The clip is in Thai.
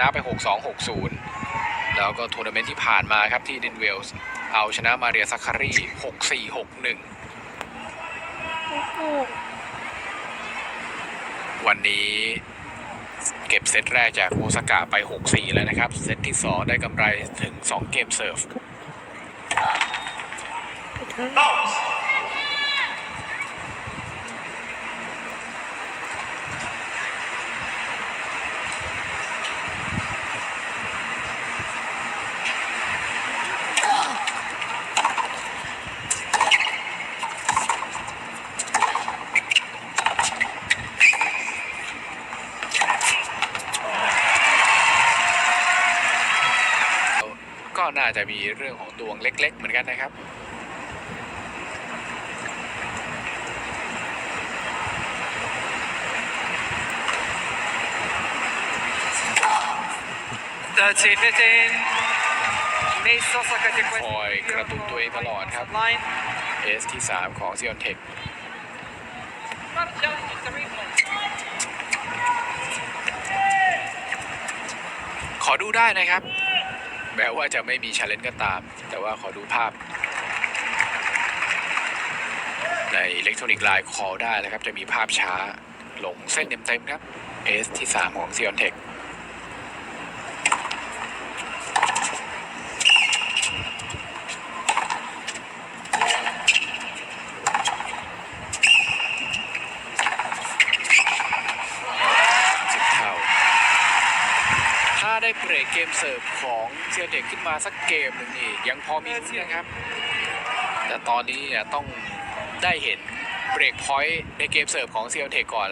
นะไป 6-2 6-0 แล้วก็ทัวร์นาเมนต์ที่ผ่านมาครับที่ดินเวลส์เอาชนะมาเรียซักคารี6-4 6-1 วันนี้เก็บเซตแรกจากโอซาก้าไป 6-4 แล้วนะครับ เซตที่ 2 ได้กำไรถึง 2 เกมเซิร์ฟ ก็น่าจะมีเรื่องของดวงเล็ก ๆ เหมือนกันนะครับ13 15. Mace Osaka to คอยกระตุ้นตัวเองตลอดครับ line. เอสที่ 3 ของ s ิ o n Tech ขอดูได้นะครับ แม้ว่าจะไม่มีชาเลนจ์ก็ตาม แต่ว่าขอดูภาพ ในอิเล็กทรอนิกส์ไลน์คอลได้นะครับ จะมีภาพช้าลงเส้นเต็มๆครับเอสที่ 3 ของซีออนเทคเท่า ถ้า ได้เบรกเกมเสิร์ฟของเซียเด็กขึ้นมาสักเกมหนึ่งนี่ยังพอมีลุ้นนะครับ แต่ตอนนี้เนี่ยต้องได้เห็นเบรกพอยต์ในเกมเสิร์ฟของเซียเทคก่อนแล้ว